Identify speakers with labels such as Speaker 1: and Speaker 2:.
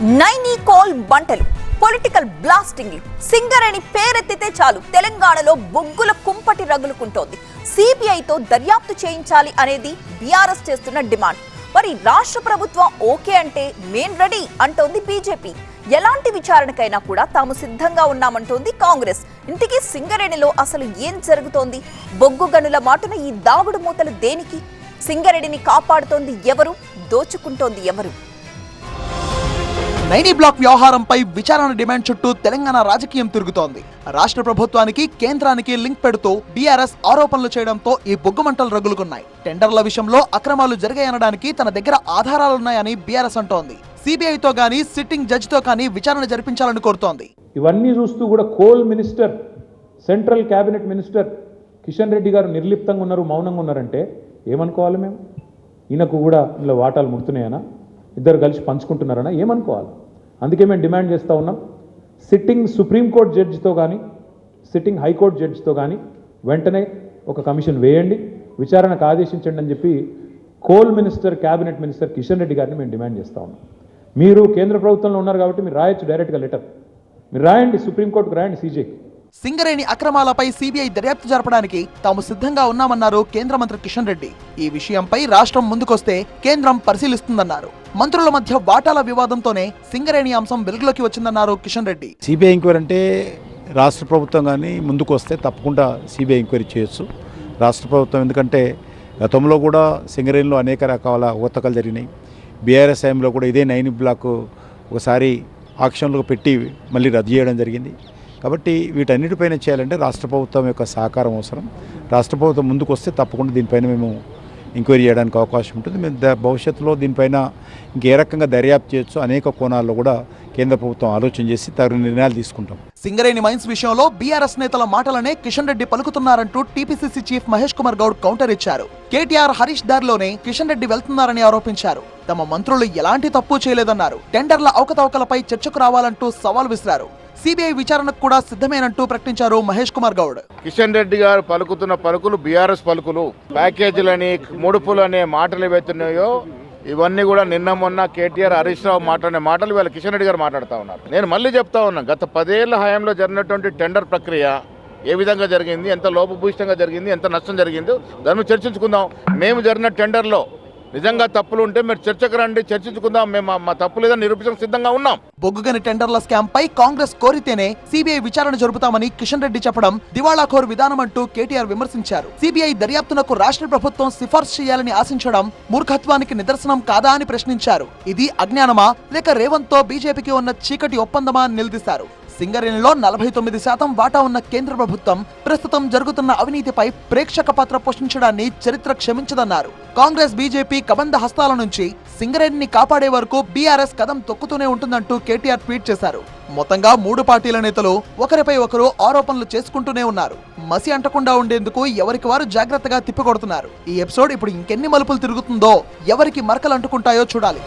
Speaker 1: Naini coal బంటలు political బ్లాస్టింగ్లు సింగరేణి పేరెత్తితే చాలు తెలంగాణలో బొగ్గుల కుంపటి రగులుకుంటోంది. సిబిఐతో దర్యాప్తు చేయించాలి అనేది బీఆర్ఎస్ చేస్తున్న డిమాండ్. మరి రాష్ట్ర ప్రభుత్వం ఓకే అంటే మేం రెడీ అంటోంది బీజేపీ. ఎలాంటి విచారణకైనా కూడా తాము సిద్ధంగా ఉన్నామంటోంది కాంగ్రెస్. ఇంటికి సింగరేణిలో అసలు ఏం జరుగుతోంది? బొగ్గు గనుల మాటున ఈ దాగుడు మూతలు దేనికి? సింగరేణిని కాపాడుతోంది ఎవరు? దోచుకుంటోంది ఎవరు?
Speaker 2: నైనీ బ్లాక్ వ్యవహారంపై విచారణ డిమాండ్ చుట్టూ తెలంగాణ రాజకీయం తిరుగుతోంది. రాష్ట్ర ప్రభుత్వానికి కేంద్రానికి లింక్ పెడుతూ బీఆర్ఎస్ ఆరోపణలు చేయడంతో ఈ బొగ్గుమంటలు రగులుకున్నాయి. టెండర్ల విషయంలో అక్రమాలు జరిగాయనడానికి తన దగ్గర ఆధారాలున్నాయని బీఆర్ఎస్ అంటోంది. సిబిఐతో కానీ సిట్టింగ్ జడ్జితో కానీ విచారణ జరిపించాలని కోరుతోంది.
Speaker 3: ఇవన్నీ చూస్తూ కూడా coal minister central cabinet minister Kishan Reddy garu నిర్లిప్తంగా ఉన్నారు మౌనంగా ఉన్నారంటే ఏమనుకోవాలి మేము? ఈయనకు కూడా ఇందులో వాటాలు ముడుతున్నాయనా? ఇద్దరు కలిసి పంచుకుంటున్నారనా ఏమనుకోవాలి? అందుకే మేము డిమాండ్ చేస్తూ ఉన్నాం. సిట్టింగ్ సుప్రీంకోర్టు జడ్జితో కానీ సిట్టింగ్ హైకోర్టు జడ్జితో కానీ వెంటనే ఒక కమిషన్ వేయండి. విచారణకు ఆదేశించండి అని చెప్పి coal minister cabinet minister Kishan Reddy గారిని మేము డిమాండ్ చేస్తూ ఉన్నాం. మీరు కేంద్ర ప్రభుత్వంలో ఉన్నారు కాబట్టి మీరు రాయొచ్చు డైరెక్ట్గా లెటర్. మీరు రాయండి సుప్రీంకోర్టుకు రాయండి సీజేకి.
Speaker 2: సింగరేణి అక్రమాలపై సిబిఐ దర్యాప్తు జరపడానికి తాము సిద్ధంగా ఉన్నామన్నారు కేంద్ర మంత్రి కిషన్ రెడ్డి. ఈ విషయంపై రాష్ట్రం ముందుకొస్తే కేంద్రం పరిశీలిస్తుందన్నారు. మంత్రుల మధ్య వాటాల వివాదంతోనే సింగరేణి అంశం వెలుగులోకి వచ్చిందన్నారు కిషన్ రెడ్డి.
Speaker 4: సిబిఐ ఎంక్వైరీ అంటే రాష్ట్ర ప్రభుత్వం కానీ ముందుకు వస్తే తప్పకుండా సిబిఐ ఎంక్వైరీ చేయొచ్చు. రాష్ట్ర ప్రభుత్వం ఎందుకంటే గతంలో కూడా సింగరేణిలో అనేక రకాల ఊతకలు జరిగినాయి. బీఆర్ఎస్ టైంలో కూడా ఇదే నైన్ బ్లాక్ ఒకసారి ఆక్షన్లకు పెట్టి మళ్ళీ రద్దు చేయడం జరిగింది. కాబట్టి వీటన్నిటిపైన చేయాలంటే రాష్ట్ర ప్రభుత్వం యొక్క సహకారం అవసరం. రాష్ట్ర ప్రభుత్వం ముందుకు వస్తే తప్పకుండా దీనిపైన మేము ఎంక్వైరీ చేయడానికి అవకాశం ఉంటుంది. మేము ద- భవిష్యత్తులో దీనిపైన ఇంకే రకంగా దర్యాప్తు చేయొచ్చు. అనేక కోణాల్లో కూడా కేంద్ర ప్రభుత్వం ఆలోచన చేసి తగిన నిర్ణయాలు తీసుకుంటాం.
Speaker 2: సింగరేణి మైన్స్ విషయంలో బీఆర్ఎస్ నేతల మాటలనే Kishan Reddy పలుకుతున్నారంటూ TPCC chief Mahesh Kumar Goud counter ఇచ్చారు. కేటీఆర్ హరీష్ దారిలోనే కిషన్ రెడ్డి వెళ్తున్నారని ఆరోపించారు. తమ మంత్రులు ఎలాంటి తప్పు చేయలేదన్నారు. టెండర్ల అవకతవకలపై చర్చకు రావాలంటూ సవాల్ విసిరారు. సిబిఐ విచారణకు కూడా సిద్ధమేనంటూ ప్రకటించారు మహేష్ కుమార్ గౌడ్.
Speaker 5: కిషన్ రెడ్డి గారు పలుకుతున్న పలుకులు బీఆర్ఎస్ పలుకులు ప్యాకేజీలని ముడుపులు అనే మాటలు ఏవైతున్నాయో ఇవన్నీ కూడా నిన్న మొన్న కేటీఆర్ హరీష్ రావు మాట్లాడిన మాటలు వీళ్ళ కిషన్ రెడ్డి గారు మాట్లాడుతూ ఉన్నారు. నేను మళ్ళీ చెప్తా ఉన్నా గత పదేళ్ళ హయాంలో జరిగినటువంటి టెండర్ ప్రక్రియ ఏ విధంగా జరిగింది ఎంత లోపభూయిష్టంగా జరిగింది ఎంత నష్టం జరిగిందో దాన్ని చర్చించుకుందాం. మేము జరిగిన టెండర్లో నిజంగా తప్పులు ఉంటే మీరు చర్చకు రండి చర్చించుకుందాం. మేము మా- తప్పు లేదని నిరూపించడం సిద్ధంగా ఉన్నాం.
Speaker 2: బొగ్గుగని టెండర్ల స్కామ్ పై కాంగ్రెస్ కోరితేనే సిబిఐ విచారణ జరుపుతామని కిషన్ రెడ్డి చెప్పడం దివాళాఖోరు విధానం అంటూ కేటీఆర్ విమర్శించారు. సిబిఐ దర్యాప్తునకు రాష్ట్ర ప్రభుత్వం సిఫార్సు చేయాలని ఆశించడం మూర్ఖత్వానికి నిదర్శనం కాదా అని ప్రశ్నించారు. ఇది అజ్ఞానమా లేక రేవంత్తో బీజేపీకి ఉన్న చీకటి ఒప్పందమా అని నిలదీశారు. సింగరేణిలో నలభై తొమ్మిది శాతం వాటా ఉన్న కేంద్ర ప్రభుత్వం ప్రస్తుతం జరుగుతున్న అవినీతిపై ప్రేక్షక పాత్ర పోషించడాన్ని చరిత్ర క్షమించదన్నారు. కాంగ్రెస్ బీజేపీ కబంధ హస్తాల నుంచి సింగరేణిని కాపాడే వరకు బీఆర్ఎస్ కదం తొక్కుతూనే ఉంటుందంటూ కేటీఆర్ ట్వీట్ చేశారు. మొత్తంగా మూడు పార్టీల నేతలు ఒకరిపై ఒకరు ఆరోపణలు చేసుకుంటూనే ఉన్నారు. మసి అంటకుండా ఉండేందుకు ఎవరికి వారు జాగ్రత్తగా తిప్పికొడుతున్నారు. ఈ ఎపిసోడ్ ఇప్పుడు ఇంకెన్ని మలుపులు తిరుగుతుందో ఎవరికి మరకలు అంటుకుంటాయో చూడాలి.